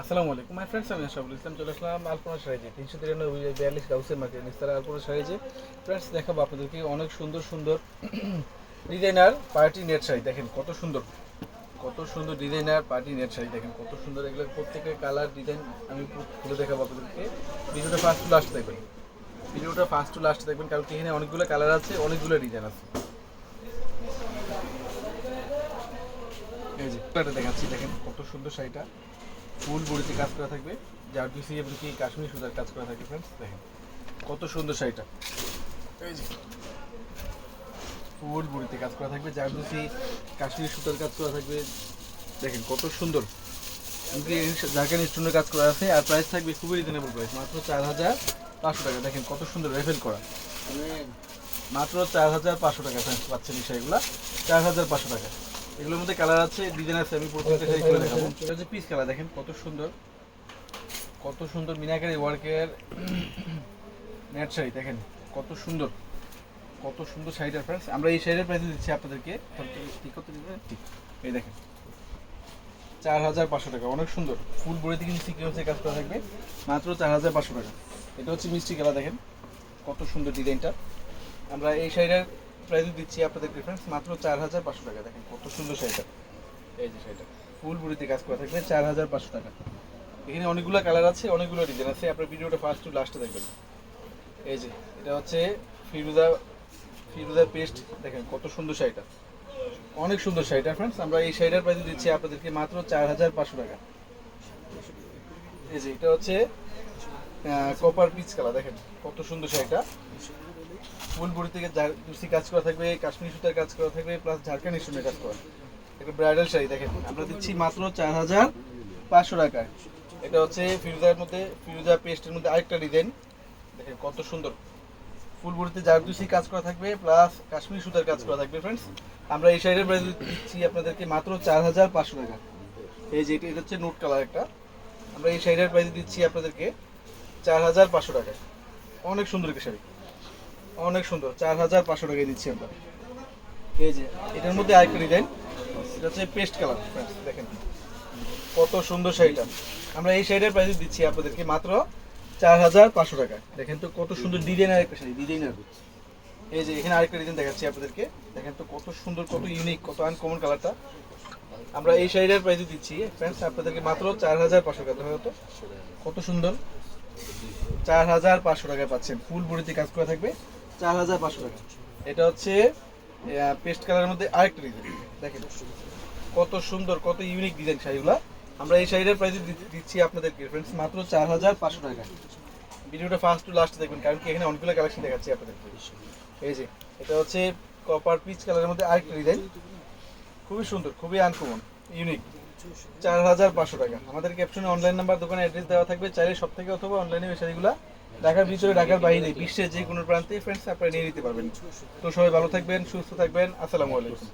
আসসালামু আলাইকুম। My friends আমি আশরাফুল ইসলাম চলে আসলাম আলপনা সাইজে তিনশো তিরানব্বই বিয়াল্লিশ গাউসের মার্কেট নিস্তারা আলপনা সাইজে ফ্রেন্ডস দেখাবো আপনাদেরকে অনেক সুন্দর সুন্দর ডিজাইনার পার্টি নেট শাড়ি। দেখেন কত সুন্দর কত সুন্দর ডিজাইনার পার্টি নেট শাড়ি। দেখেন কত সুন্দর, এগুলো প্রত্যেকের কালার ডিজাইন আমি খুলে দেখাবো আপনাদেরকে। ভিডিওটা ফার্স্ট টু লাস্ট দেখবেন। ভিডিওটা ফার্স্ট টু লাস্ট দেখবেন, কারণ এখানে অনেকগুলো কালার আছে, অনেকগুলো ডিজাইন আছে। এই যে দেখাচ্ছি, দেখেন কত সুন্দর শাড়িটা। ফুল বড়িতে কাজ করা থাকবে। যার দুই এবং কি কাশ্মীর সুতার কাজ করা থাকবে ফ্রেন্ডস দেখেন। কত সুন্দর শাড়িটা। এই যে। ফুল বড়িতে কাজ করা থাকবে যার দুই কাশ্মীর সুতার কাজ করা থাকবে। দেখেন কত সুন্দর। জারকান স্টোনের কাজ করা আছে আর প্রাইস থাকবে খুবই রিজনেবল প্রাইস মাত্র চার হাজার পাঁচশো টাকা। দেখেন কত সুন্দর রেফেল করা। মাত্র চার হাজার পাঁচশো টাকা পাচ্ছেন এই শাড়িগুলো। চার হাজার পাঁচশো টাকা। এগুলোর মধ্যে কালার আছে ডিজাইন আছে আমি প্রত্যেকটা শাড়ি করে দেখাবো। এটা হচ্ছে পিস কালার দেখেন কত সুন্দর। কত সুন্দর মিনাকারি ওয়ার্কের নেট শাড়ি দেখেন কত সুন্দর। কত সুন্দর শাড়িটার প্রাইস আমরা এই শাড়ির প্রাইস দিচ্ছি আপনাদেরকে। ঠিক করতে দিবেন ঠিক এই দেখেন। চার হাজার পাঁচশো টাকা অনেক সুন্দর। ফুল বড়িতে কিন্তু সিকিউরিটি কাজ করা থাকবে। মাত্র চার হাজার পাঁচশো টাকা। এটা হচ্ছে মিষ্টি কালার দেখেন। কত সুন্দর ডিজাইনটা আমরা এই শাড়িটার প্রাইস দিচ্ছি আপনাদের প্রিফারেন্স মাত্র চার হাজার পাঁচশো টাকা। দেখেন কত সুন্দর শাড়িটা। এই যে শাড়িটা। ফুল বুড়িতে কাজ করা থাকবে, চার হাজার পাঁচশো টাকা। এখানে অনেকগুলো কালার আছে, অনেকগুলো ডিজাইন আছে। আপনার ভিডিওটা ফার্স্ট টু লাস্টে দেখবেন। এই যে, এটা হচ্ছে ফিরুজা ফিরুজা পেস্ট দেখেন কত সুন্দর শাড়িটা। অনেক সুন্দর শাড়িটা ফ্রেন্ডস আমরা এই শাড়িটার প্রাইস দিচ্ছি আপনাদেরকে মাত্র চার হাজার পাঁচশো টাকা। এই যে, এটা হচ্ছে কপার পিচ কালার দেখেন কত সুন্দর শাড়িটা। ফুল বড়ি থেকে জার্সি কাজ করা থাকবে, কাশ্মীর সুতার কাজ করা থাকবে প্লাস ঝাড়খান্ড স্টোনের কাজ করা। এটা ব্রাইডাল শাড়ি, দেখেন, আমরা দিচ্ছি মাত্র চার হাজার পাঁচশো টাকায়। এটা হচ্ছে ফিরোজার মধ্যে, ফিরোজা পেস্টের মধ্যে আরেকটা ডিজাইন দেখেন, কত সুন্দর। ফুল বড়িতে জারদুসি কাজ করা থাকবে প্লাস কাশ্মীর সুতার কাজ করা থাকবে ফ্রেন্ডস আমরা এই শাড়ির প্রাইস দিচ্ছি আপনাদেরকে মাত্র চার হাজার পাঁচশো টাকা। এই যে এটা হচ্ছে নোট কালার একটা। আমরা এই শাড়ির প্রাইস দিচ্ছি আপনাদেরকে চার হাজার পাঁচশো টাকায়। অনেক সুন্দর একটা শাড়ি। অনেক সুন্দর, চার হাজার পাঁচশো টাকায় দিচ্ছি আমরা। এই যে, এটার মধ্যে আরেকটা ডিজাইন এটা হচ্ছে পেস্ট কালার দেখেন। কত সুন্দর শাড়িটা। আমরা এই শাড়িটার প্রাইস দিচ্ছি আপনাদেরকে মাত্র চার হাজার পাঁচশো টাকা দেখেন তো কত সুন্দর ডিজাইনার একটা শাড়ি ডিজাইনার এই যে, এখানে আরেকটা ডিজাইন দেখাচ্ছি আপনাদেরকে। দেখেন তো কত সুন্দর, কত ইউনিক কত আনকমন কালারটা আমরা এই শাড়িটার প্রাইস দিচ্ছি ফ্রেন্ডস আপনাদেরকে মাত্র চার হাজার পাঁচশো টাকা হয়তো কত সুন্দর। চার হাজার পাঁচশো টাকায় পাচ্ছেন ফুল বড়িতে কাজ করা থাকবে। চার হাজার পাঁচশো টাকা। এটা হচ্ছে পেস্ট কালারের মধ্যে আরেকটা ডিজাইন দেখেন, কত সুন্দর, কত ইউনিক ডিজাইন শাড়িগুলো। আমরা এই শাড়িটার প্রাইস দিচ্ছি আপনাদেরকে ফ্রেন্ডস মাত্র চার হাজার পাঁচশো টাকা। ভিডিওটা ফার্স্ট টু লাস্ট দেখবেন, কারণ কি এখানে অনেকগুলো কালেকশন দেখাচ্ছি আপনাদেরকে। এই যে, এটা হচ্ছে কপার পিচ কালারের মধ্যে আরেকটা ডিজাইন খুবই সুন্দর, খুবই আনকমন ইউনিক চার হাজার পাঁচশো টাকা। আমাদের ক্যাপশনে অনলাইন নাম্বার দোকানে অ্যাড্রেস দেওয়া থাকবে। চাইলে সব থেকে অথবা অনলাইনে এই শাড়িগুলো ঢাকার ভিতরে, ঢাকার বাইরে, বিশ্বের যে কোনো প্রান্তে ফ্রেন্ডস আপনারা নিয়ে নিতে পারবেন। তো সবাই ভালো থাকবেন, সুস্থ থাকবেন। আসসালামু আলাইকুম।